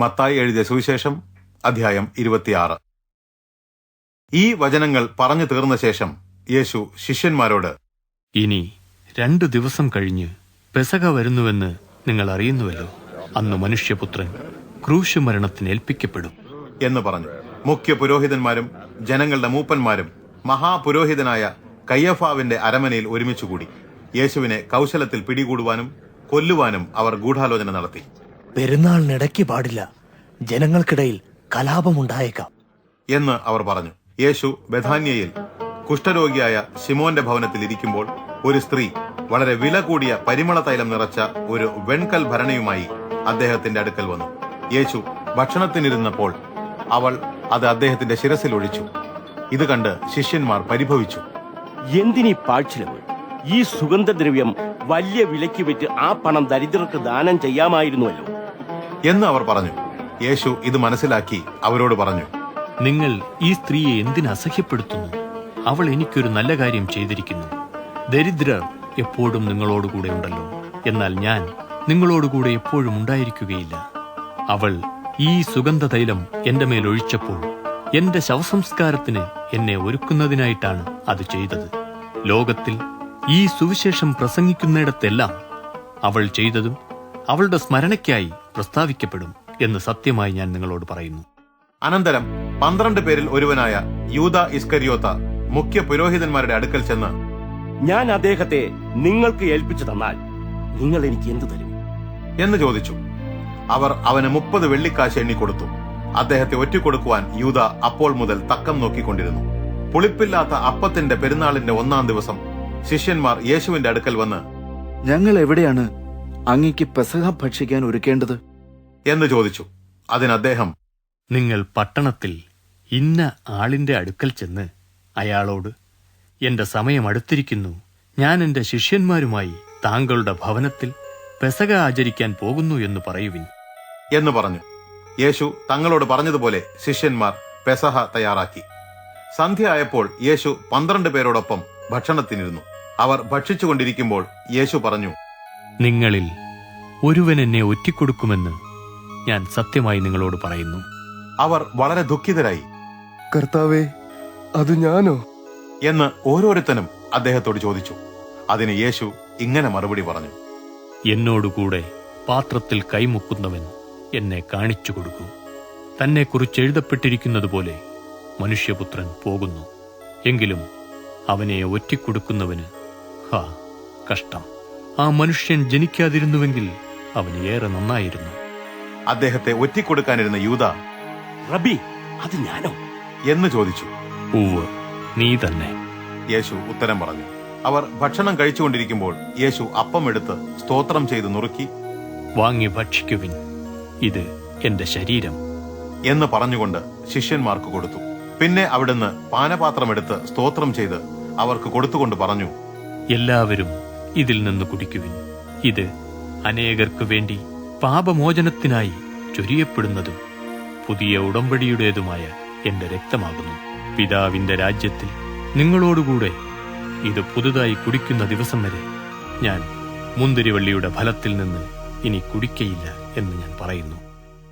മത്തായി എഴുതിയ സുവിശേഷം അധ്യായം ഇരുപത്തിയാറ്. ഈ വചനങ്ങൾ പറഞ്ഞു തീർന്ന ശേഷം യേശു ശിഷ്യന്മാരോട് ഇനി രണ്ടു ദിവസം കഴിഞ്ഞ് പെസക വരുന്നുവെന്ന് നിങ്ങൾ അറിയുന്നുവല്ലോ. അന്ന് മനുഷ്യപുത്രൻ ക്രൂശ് മരണത്തിന് ഏൽപ്പിക്കപ്പെടും എന്ന് പറഞ്ഞു. മുഖ്യ പുരോഹിതന്മാരും ജനങ്ങളുടെ മൂപ്പന്മാരും മഹാപുരോഹിതനായ കയ്യഫാവിന്റെ അരമനയിൽ ഒരുമിച്ചുകൂടി. യേശുവിനെ കൗശലത്തിൽ പിടികൂടുവാനും കൊല്ലുവാനും അവർ ഗൂഢാലോചന നടത്തി. പെരുന്നാളിനിടയ്ക്ക് പാടില്ല. ജനങ്ങൾക്കിടയിൽ കലാപമുണ്ടായേക്കാം. എന്ന് അവർ പറഞ്ഞു. യേശു ബഥാന്യയിൽ കുഷ്ഠരോഗിയായ ശിമോന്റെ ഭവനത്തിൽ ഇരിക്കുമ്പോൾ ഒരു സ്ത്രീ വളരെ വില കൂടിയ പരിമള തൈലം നിറച്ച ഒരു വെൺകൽ ഭരണയുമായി അദ്ദേഹത്തിന്റെ അടുക്കൽ വന്നു. യേശു ഭക്ഷണത്തിനിരുന്നപ്പോൾ അവൾ അത് അദ്ദേഹത്തിന്റെ ശിരസിൽ ഒഴിച്ചു. ഇത് കണ്ട് ശിഷ്യന്മാർ പരിഭവിച്ചു. എന്തിനി പാഴ്ചിലവ് ഈ സുഗന്ധദ്രവ്യം വലിയ വിലയ്ക്ക് വിറ്റ് ആ പണം ദരിദ്രർക്ക് ദാനം ചെയ്യാമായിരുന്നുവല്ലോ. എന്ന് അവർ പറഞ്ഞു. യേശു ഇത് മനസ്സിലാക്കി അവരോട് പറഞ്ഞു നിങ്ങൾ ഈ സ്ത്രീയെ എന്തിന് അസഹ്യപ്പെടുത്തുന്നു? അവൾ എനിക്കൊരു നല്ല കാര്യം ചെയ്തിരിക്കുന്നു. ദരിദ്രർ എപ്പോഴും നിങ്ങളോടുകൂടെ ഉണ്ടല്ലോ. എന്നാൽ ഞാൻ നിങ്ങളോടുകൂടെ എപ്പോഴും ഉണ്ടായിരിക്കുകയില്ല. അവൾ ഈ സുഗന്ധ തൈലം എന്റെ മേൽ ഒഴിച്ചപ്പോൾ എന്റെ ശവസംസ്കാരത്തിന് എന്നെ ഒരുക്കുന്നതിനായിട്ടാണ് അത് ചെയ്തത്. ലോകത്തിൽ ഈ സുവിശേഷം പ്രസംഗിക്കുന്നിടത്തെല്ലാം അവൾ ചെയ്തതും അവളുടെ സ്മരണയ്ക്കായി പ്രസ്താവിക്കപ്പെടും എന്ന് സത്യമായി ഞാൻ നിങ്ങളോട് പറയുന്നു. അനന്തരം പന്ത്രണ്ട് പേരിൽ ഒരുവനായ യൂത ഇസ്കരിയോത്ത മുഖ്യ പുരോഹിതന്മാരുടെ അടുക്കൽ ചെന്ന് ഞാൻ അദ്ദേഹത്തെ നിങ്ങൾക്ക് ഏൽപ്പിച്ചു തന്നാൽ നിങ്ങൾ എനിക്ക് എന്തു തരും? എന്ന് ചോദിച്ചു. അവർ അവന് മുപ്പത് വെള്ളിക്കാശ് എണ്ണിക്കൊടുത്തു അദ്ദേഹത്തെ ഒറ്റിക്കൊടുക്കുവാൻ യൂത അപ്പോൾ മുതൽ തക്കം നോക്കിക്കൊണ്ടിരുന്നു. പുളിപ്പില്ലാത്ത അപ്പത്തിന്റെ പെരുന്നാളിന്റെ ഒന്നാം ദിവസം ശിഷ്യന്മാർ യേശുവിന്റെ അടുക്കൽ വന്ന് ഞങ്ങൾ എവിടെയാണ് അങ്ങയ്ക്ക് പെസഹ ഭക്ഷിക്കാൻ ഒരുക്കേണ്ടത്? എന്ന് ചോദിച്ചു. അതിന് അദ്ദേഹം നിങ്ങൾ പട്ടണത്തിൽ ഇന്ന ആളിന്റെ അടുക്കൽ ചെന്ന് അയാളോട് എന്റെ സമയം അടുത്തിരിക്കുന്നു. ഞാൻ എന്റെ ശിഷ്യന്മാരുമായി താങ്കളുടെ ഭവനത്തിൽ പെസക ആചരിക്കാൻ പോകുന്നു എന്ന് പറയുവിൻ. എന്ന് പറഞ്ഞു. യേശു തങ്ങളോട് പറഞ്ഞതുപോലെ ശിഷ്യന്മാർ പെസഹ തയ്യാറാക്കി. സന്ധ്യ ആയപ്പോൾ യേശു പന്ത്രണ്ട് പേരോടൊപ്പം ഭക്ഷണത്തിനിരുന്നു. അവർ ഭക്ഷിച്ചുകൊണ്ടിരിക്കുമ്പോൾ യേശു പറഞ്ഞു നിങ്ങളിൽ ഒരുവൻ എന്നെ ഒറ്റിക്കൊടുക്കുമെന്ന് ഞാൻ സത്യമായി നിങ്ങളോട് പറയുന്നു. അവർ വളരെ ദുഃഖിതരായി. കർത്താവേ അത് ഞാനോ? എന്ന് ഓരോരുത്തനും അദ്ദേഹത്തോട് ചോദിച്ചു. അതിന് യേശു ഇങ്ങനെ മറുപടി പറഞ്ഞു. എന്നോടുകൂടെ പാത്രത്തിൽ കൈമുക്കുന്നവൻ എന്നെ കാണിച്ചു കൊടുക്കൂ. തന്നെക്കുറിച്ച് എഴുതപ്പെട്ടിരിക്കുന്നതുപോലെ മനുഷ്യപുത്രൻ പോകുന്നു. എങ്കിലും അവനെ ഒറ്റിക്കൊടുക്കുന്നവന് ഹാ കഷ്ടം. ആ മനുഷ്യൻ ജനിക്കാതിരുന്നുവെങ്കിൽ അവന് ഏറെ നന്നായിരുന്നു. അദ്ദേഹത്തെ ഒറ്റിക്കൊടുക്കാനിരുന്ന യൂത റബി അത് ഞാനോ? എന്ന് ചോദിച്ചു. ഉവ് നീ തന്നെ. യേശു ഉത്തരം പറഞ്ഞു. അവർ ഭക്ഷണം കഴിച്ചുകൊണ്ടിരിക്കുമ്പോൾ യേശു അപ്പം എടുത്ത് സ്തോത്രം ചെയ്ത് നുറുക്കി വാങ്ങി ഭക്ഷിക്കുവിൻ. ഇത് എന്റെ ശരീരം. എന്ന് പറഞ്ഞുകൊണ്ട് ശിഷ്യന്മാർക്ക് കൊടുത്തു. പിന്നെ അവിടുന്ന് പാനപാത്രമെടുത്ത് സ്തോത്രം ചെയ്ത് അവർക്ക് കൊടുത്തുകൊണ്ട് പറഞ്ഞു എല്ലാവരും ഇതിൽ നിന്ന് കുടിക്കുവിൻ. ഇത് അനേകർക്ക് വേണ്ടി പാപമോചനത്തിനായി ചൊരിയപ്പെടുന്നതും പുതിയ ഉടമ്പടിയുടേതുമായ എന്റെ രക്തമാകുന്നു. പിതാവിന്റെ രാജ്യത്തിൽ നിങ്ങളോടുകൂടെ ഇത് പുതുതായി കുടിക്കുന്ന ദിവസം വരെ ഞാൻ മുന്തിരിവള്ളിയുടെ ഫലത്തിൽ നിന്ന് ഇനി കുടിക്കയില്ല എന്ന് ഞാൻ പറയുന്നു.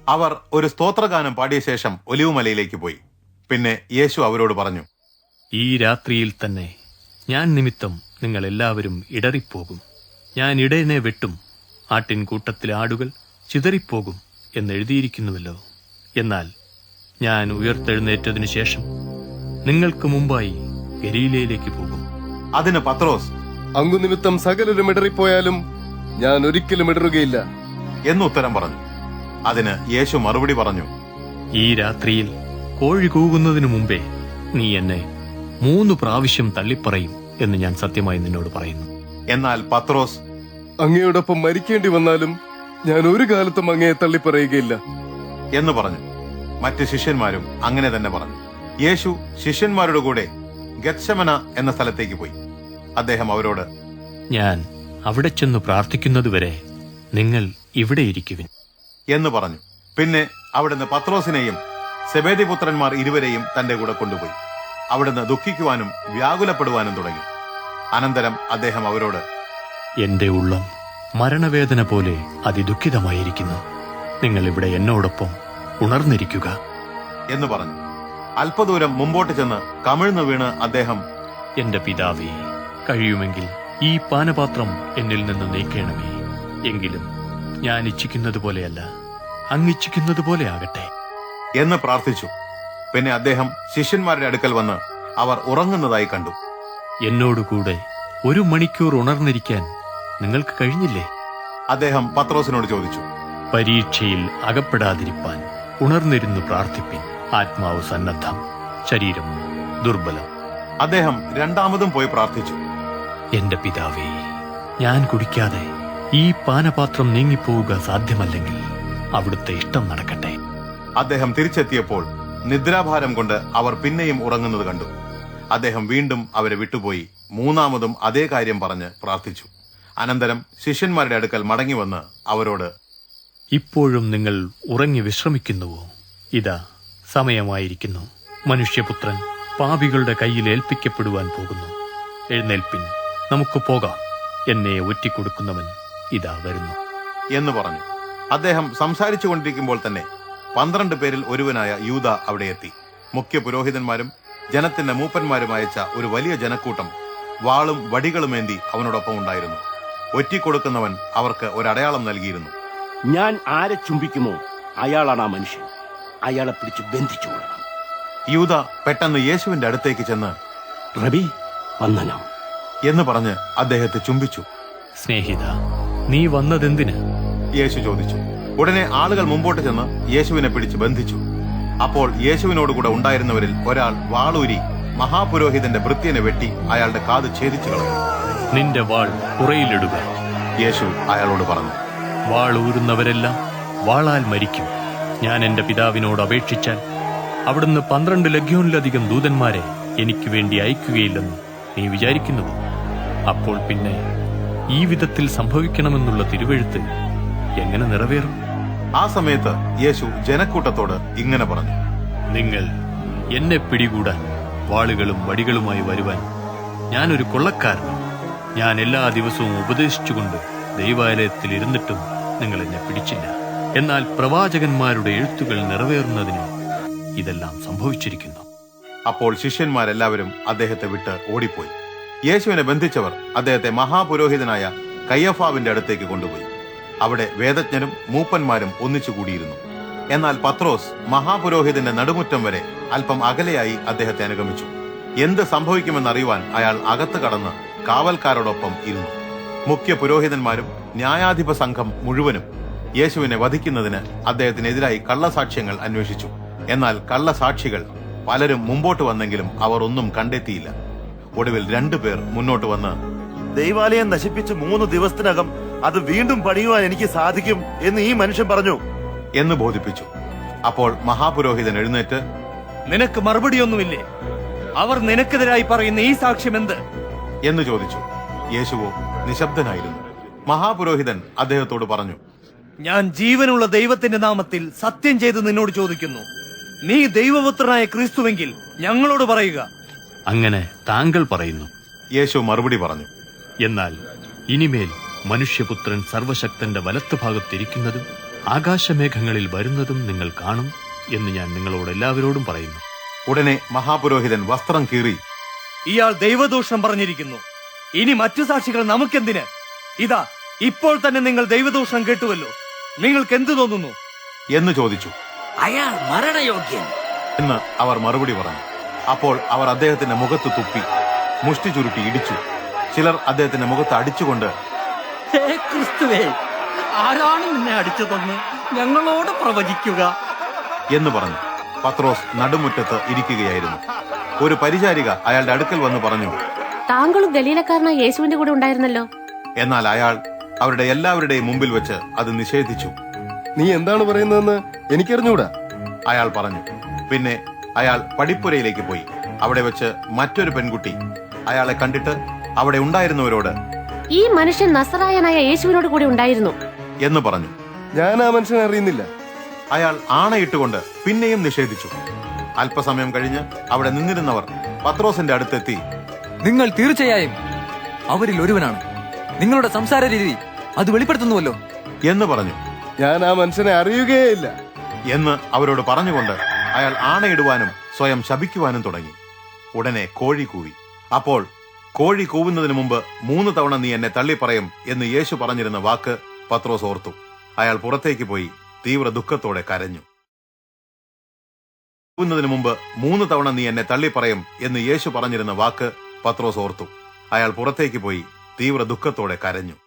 അവർ ഒരു സ്തോത്രഗാനം പാടിയ ശേഷം ഒലിവുമലയിലേക്ക് പോയി. പിന്നെ യേശു അവരോട് പറഞ്ഞു ഈ രാത്രിയിൽ തന്നെ ഞാൻ നിമിത്തം നിങ്ങൾ എല്ലാവരും ഇടറിപ്പോകും. ഞാൻ ഇടയനെ വെട്ടും ആട്ടിൻകൂട്ടത്തിലെ ആടുകൾ ചിതറിപ്പോകും എന്നെഴുതിയിരിക്കുന്നുവല്ലോ. എന്നാൽ ഞാൻ ഉയർത്തെഴുന്നേറ്റതിനു ശേഷം നിങ്ങൾക്ക് മുമ്പായി ഗലീലയിലേക്ക് പോകും. അതിന് പത്രോസ്. അങ്ങു നിമിത്തം സകലരും ഇടറിപ്പോയാലും ഞാൻ ഒരിക്കലും ഇടറുകയില്ല. എന്ന് ഉത്തരം പറഞ്ഞു. അതിന് യേശു മറുപടി പറഞ്ഞു. ഈ രാത്രിയിൽ കോഴി കൂകുന്നതിനു മുമ്പേ നീ എന്നെ മൂന്ന് പ്രാവശ്യം തള്ളിപ്പറയും. എന്ന് ഞാൻ സത്യമായി നിന്നോട് പറയുന്നു. എന്നാൽ പത്രോസ് അങ്ങയോടൊപ്പം മരിക്കേണ്ടി വന്നാലും ഞാൻ ഒരു കാലത്തും അങ്ങയെ തള്ളിപ്പറയുകയില്ല. എന്ന് പറഞ്ഞു. മറ്റ് ശിഷ്യന്മാരും അങ്ങനെ തന്നെ പറഞ്ഞു. യേശു ശിഷ്യന്മാരുടെ കൂടെ ഗച്ഛമന എന്ന സ്ഥലത്തേക്ക് പോയി. അദ്ദേഹം അവരോട് ഞാൻ അവിടെ ചെന്ന് പ്രാർത്ഥിക്കുന്നതുവരെ നിങ്ങൾ ഇവിടെ ഇരിക്കുവിൻ. എന്ന് പറഞ്ഞു. പിന്നെ അവിടുന്ന് പത്രോസിനെയും സെബേദി പുത്രന്മാർ ഇരുവരെയും തന്റെ കൂടെ കൊണ്ടുപോയി. അവിടുന്ന് ദുഃഖിക്കുവാനും വ്യാകുലപ്പെടുവാനും തുടങ്ങി. അനന്തരം അദ്ദേഹം അവരോട് എന്റെ ഉള്ളം മരണവേദന പോലെ അതിദുഃഖിതമായിരിക്കുന്നു. നിങ്ങൾ ഇവിടെ എന്നോടൊപ്പം ഉണർന്നിരിക്കുക. എന്ന് പറഞ്ഞു. അല്പദൂരം മുമ്പോട്ട് ചെന്ന് കമിഴ്ന്നു വീണ് അദ്ദേഹം എന്റെ പിതാവേ കഴിയുമെങ്കിൽ ഈ പാനപാത്രം എന്നിൽ നിന്ന് നീക്കണമേ. എങ്കിലും ഞാൻ ഇച്ഛിക്കുന്നത് പോലെയല്ല അങ്ങിച്ഛിക്കുന്നത് പോലെ ആകട്ടെ. എന്ന് പ്രാർത്ഥിച്ചു. പിന്നെ അദ്ദേഹം ശിഷ്യന്മാരുടെ അടുക്കൽ വന്ന് അവർ ഉറങ്ങുന്നതായി കണ്ടു. എന്നോടുകൂടെ ഒരു മണിക്കൂർ ഉണർന്നിരിക്കാൻ നിങ്ങൾക്ക് കഴിഞ്ഞില്ലേ? അദ്ദേഹം പത്രോസിനോട് ചോദിച്ചു. പരീക്ഷയിൽ അകപ്പെടാതിരിപ്പാൻ ഉണർന്നിരുന്നു പ്രാർത്ഥിപ്പിൻ. ആത്മാവ് സന്നദ്ധം ശരീരം ദുർബലം. അദ്ദേഹം രണ്ടാമതും പോയി പ്രാർത്ഥിച്ചു. എന്റെ പിതാവേ ഞാൻ കുടിക്കാതെ ഈ പാനപാത്രം നീങ്ങിപ്പോവുക സാധ്യമല്ലെങ്കിൽ അവിടുത്തെ ഇഷ്ടം നടക്കട്ടെ. അദ്ദേഹം തിരിച്ചെത്തിയപ്പോൾ നിദ്രാഭാരം കൊണ്ട് അവർ പിന്നെയും ഉറങ്ങുന്നത് കണ്ടു. അദ്ദേഹം വീണ്ടും അവരെ വിട്ടുപോയി. മൂന്നാമതും അതേ കാര്യം പറഞ്ഞ് പ്രാർത്ഥിച്ചു. അനന്തരം ശിഷ്യന്മാരുടെ അടുക്കൽ മടങ്ങി വന്ന് അവരോട് ഇപ്പോഴും നിങ്ങൾ ഉറങ്ങി വിശ്രമിക്കുന്നുവോ? ഇതാ സമയമായിരിക്കുന്നു. മനുഷ്യപുത്രൻ പാപികളുടെ കയ്യിൽ ഏൽപ്പിക്കപ്പെടുവാൻ പോകുന്നു. എഴുന്നേൽപ്പിൻ നമുക്ക് പോകാം. എന്നെ ഒറ്റിക്കൊടുക്കുന്നവൻ ഇതാ വരുന്നു. എന്ന് പറഞ്ഞു. അദ്ദേഹം സംസാരിച്ചു കൊണ്ടിരിക്കുമ്പോൾ തന്നെ പന്ത്രണ്ട് പേരിൽ ഒരുവനായ യൂത അവിടെ എത്തി. മുഖ്യ പുരോഹിതന്മാരും ജനത്തിന്റെ മൂപ്പന്മാരും അയച്ച ഒരു വലിയ ജനക്കൂട്ടം വാളും വടികളുമേന്തി അവനോടൊപ്പം ഉണ്ടായിരുന്നു. ഒറ്റിക്കൊടുക്കുന്നവൻ അവർക്ക് ഒരടയാളം നൽകിയിരുന്നു. ഞാൻ ആരെ ചുംബിക്കുമോ? അയാളാണ് ആ മനുഷ്യൻ. അയാളെ പിടിച്ച് ബന്ധിച്ചു കൊള്ളണം. യൂത പെട്ടെന്ന് യേശുവിന്റെ അടുത്തേക്ക് ചെന്ന് റബി വന്ദനം. എന്ന് പറഞ്ഞ് അദ്ദേഹത്തെ ചുംബിച്ചു. സ്നേഹിത നീ വന്നതെന്തിന്? യേശു ചോദിച്ചു. ഉടനെ ആളുകൾ മുമ്പോട്ട് ചെന്ന് യേശുവിനെ പിടിച്ച് ബന്ധിച്ചു. അപ്പോൾ യേശുവിനോടുകൂടെ ഉണ്ടായിരുന്നവരിൽ ഒരാൾ വാളൂരി മഹാപുരോഹിതന്റെ ഭൃത്യനെ വെട്ടി അയാളുടെ കാത് ഛേദിച്ചു കളഞ്ഞു. നിന്റെ വാൾ പുറയിലിടുക. യേശു അയാളോട് പറഞ്ഞു വാൾ ഊരുന്നവരെല്ലാം വാളാൽ മരിക്കും. ഞാൻ എന്റെ പിതാവിനോട് അപേക്ഷിച്ചാൽ അവിടുന്ന് പന്ത്രണ്ട് ലഗ്യോനിലധികം ദൂതന്മാരെ എനിക്ക് വേണ്ടി അയക്കുകയില്ലെന്ന് നീ വിചാരിക്കുന്നുവോ അപ്പോൾ പിന്നെ ഈ വിധത്തിൽ സംഭവിക്കണമെന്നുള്ള തിരുവെഴുത്ത് എങ്ങനെ നിറവേറും? ആ സമയത്ത് യേശു ജനക്കൂട്ടത്തോട് ഇങ്ങനെ പറഞ്ഞു. നിങ്ങൾ എന്നെ പിടികൂടാൻ വാളുകളും വടികളുമായി വരുവാൻ ഞാനൊരു കൊള്ളക്കാരനാണ്. ഞാൻ എല്ലാ ദിവസവും ഉപദേശിച്ചുകൊണ്ട് ദൈവാലയത്തിൽ ഇരുന്നിട്ടും നിങ്ങൾ എന്നെ പിടിച്ചില്ല. എന്നാൽ പ്രവാചകന്മാരുടെ എഴുത്തുകൾ നിറവേറുന്നതിന് ഇതെല്ലാം സംഭവിച്ചിരിക്കുന്നു. അപ്പോൾ ശിഷ്യന്മാരെല്ലാവരും അദ്ദേഹത്തെ വിട്ട് ഓടിപ്പോയി. യേശുവിനെ ബന്ധിച്ചവർ അദ്ദേഹത്തെ മഹാപുരോഹിതനായ കയ്യഫാവിന്റെ അടുത്തേക്ക് കൊണ്ടുപോയി. അവിടെ വേദജ്ഞരും മൂപ്പന്മാരും ഒന്നിച്ചു കൂടിയിരുന്നു. എന്നാൽ പത്രോസ് മഹാപുരോഹിതന്റെ നടുമുറ്റം വരെ അല്പം അകലെയായി അദ്ദേഹത്തെ അനുഗമിച്ചു. എന്ത് സംഭവിക്കുമെന്നറിയുവാൻ അയാൾ അകത്ത് കടന്ന് കാവൽക്കാരോടൊപ്പം ഇരുന്നു. മുഖ്യ പുരോഹിതന്മാരും ന്യായാധിപ സംഘം മുഴുവനും യേശുവിനെ വധിക്കുന്നതിന് അദ്ദേഹത്തിനെതിരായി കള്ളസാക്ഷ്യങ്ങൾ അന്വേഷിച്ചു. എന്നാൽ കള്ളസാക്ഷികൾ പലരും മുമ്പോട്ട് വന്നെങ്കിലും അവർ ഒന്നും കണ്ടെത്തിയില്ല. ഒടുവിൽ രണ്ടുപേർ മുന്നോട്ട് വന്ന് ദൈവാലയം നശിപ്പിച്ച് മൂന്ന് ദിവസത്തിനകം അത് വീണ്ടും പണിയുവാൻ എനിക്ക് സാധിക്കും എന്ന് ഈ മനുഷ്യൻ പറഞ്ഞു. എന്ന് ബോധിപ്പിച്ചു. അപ്പോൾ മഹാപുരോഹിതൻ എഴുന്നേറ്റ് നിനക്ക് മറുപടിയൊന്നുമില്ലേ? അവർ നിനക്കെതിരായി പറയുന്ന ഈ സാക്ഷ്യം എന്ത്? എന്ന് ചോദിച്ചു. യേശുവോ നിശബ്ദനായിരുന്നു. മഹാപുരോഹിതൻ അദ്ദേഹത്തോട് പറഞ്ഞു ഞാൻ ജീവനുള്ള ദൈവത്തിന്റെ നാമത്തിൽ സത്യം ചെയ്ത് നിന്നോട് ചോദിക്കുന്നു. നീ ദൈവപുത്രനായ ക്രിസ്തുവെങ്കിൽ ഞങ്ങളോട് പറയുക. അങ്ങനെ താങ്കൾ പറയുന്നു. യേശു മറുപടി പറഞ്ഞു എന്നാൽ ഇനിമേൽ മനുഷ്യപുത്രൻ സർവശക്തന്റെ വലത്തുഭാഗത്തിരിക്കുന്നതും ആകാശമേഘങ്ങളിൽ വരുന്നതും നിങ്ങൾ കാണും എന്ന് ഞാൻ നിങ്ങളോട് എല്ലാവരോടും പറയുന്നു. ഉടനെ മഹാപുരോഹിതൻ വസ്ത്രം കീറി ഇയാൾ ദൈവദൂഷണം പറഞ്ഞിരിക്കുന്നു. ഇനി മറ്റു സാക്ഷികൾ നമുക്കെന്തിന്? ഇതാ ഇപ്പോൾ തന്നെ നിങ്ങൾ ദൈവദൂഷണം കേട്ടുവല്ലോ. നിങ്ങൾക്ക് എന്തു തോന്നുന്നു? എന്ന് ചോദിച്ചു. അയാൾ മരണയോഗ്യൻ. എന്ന് അവർ മറുപടി പറഞ്ഞു. അപ്പോൾ അവർ അദ്ദേഹത്തിന്റെ മുഖത്ത് തുപ്പി മുഷ്ടി ചുരുട്ടി ഇടിച്ചു. ചിലർ അദ്ദേഹത്തിന്റെ മുഖത്ത് അടിച്ചുകൊണ്ട് ക്രിസ്തുവേ ആരാണ് നിന്നെ അടിച്ചതെന്ന് ഞങ്ങളോട് പ്രവചിക്കുക. എന്ന് പറഞ്ഞു. പത്രോസ് നടുമുറ്റത്ത് ഇരിക്കുകയായിരുന്നു. ഒരു പരിചാരിക അയാളുടെ അടുക്കൽ വന്ന് പറഞ്ഞു താങ്കളും ഗലീലക്കാരനായ യേശുവിന്റെ കൂടെ ഉണ്ടായിരുന്നല്ലോ. എന്നാൽ അയാൾ അവരുടെ എല്ലാവരുടെയും മുമ്പിൽ വെച്ച് അത് നിഷേധിച്ചു. നീ എന്താണ് പറയുന്നതെന്ന് എനിക്കറിഞ്ഞൂടാ. അയാൾ പറഞ്ഞു പിന്നെ അയാൾ പടിപ്പുരയിലേക്ക് പോയി. അവിടെ വെച്ച് മറ്റൊരു പെൺകുട്ടി അയാളെ കണ്ടിട്ട് അവിടെ ഉണ്ടായിരുന്നവരോട് ഈ മനുഷ്യൻ നസറായനായ യേശുവിനോട് കൂടി ഉണ്ടായിരുന്നു. എന്ന് പറഞ്ഞു. ഞാൻ ആ മനുഷ്യനെ അറിയുന്നില്ല. അയാൾ ആണയിട്ടുകൊണ്ട് പിന്നെയും നിഷേധിച്ചു. അല്പസമയം കഴിഞ്ഞ് അവിടെ നിന്നിരുന്നവർ പത്രോസിന്റെ അടുത്തെത്തി. നിങ്ങൾ തീർച്ചയായും അവരിൽ ഒരുവനാണ്. നിങ്ങളുടെ സംസാര രീതി അത് വെളിപ്പെടുത്തുന്നുവല്ലോ. എന്ന് പറഞ്ഞു. ഞാൻ ആ മനുഷ്യനെ അറിയുകയില്ല എന്ന് അവരോട് പറഞ്ഞുകൊണ്ട് അയാൾ ആണയിടുവാനും സ്വയം ശപിക്കുവാനും തുടങ്ങി. ഉടനെ കോഴി കൂവി. അപ്പോൾ കോഴി കൂവുന്നതിന് മുമ്പ് മൂന്ന് തവണ നീ എന്നെ തള്ളിപ്പറയും എന്ന് യേശു പറഞ്ഞിരുന്ന വാക്ക് പത്രോസ് ഓർത്തു. അയാൾ പുറത്തേക്ക് പോയി തീവ്ര ദുഃഖത്തോടെ കരഞ്ഞു. കൂവുന്നതിന് മുമ്പ് മൂന്ന് തവണ നീ എന്നെ തള്ളിപ്പറയും എന്ന് യേശു പറഞ്ഞിരുന്ന വാക്ക് പത്രോസ് ഓർത്തു. അയാൾ പുറത്തേക്ക് പോയി തീവ്ര ദുഃഖത്തോടെ കരഞ്ഞു.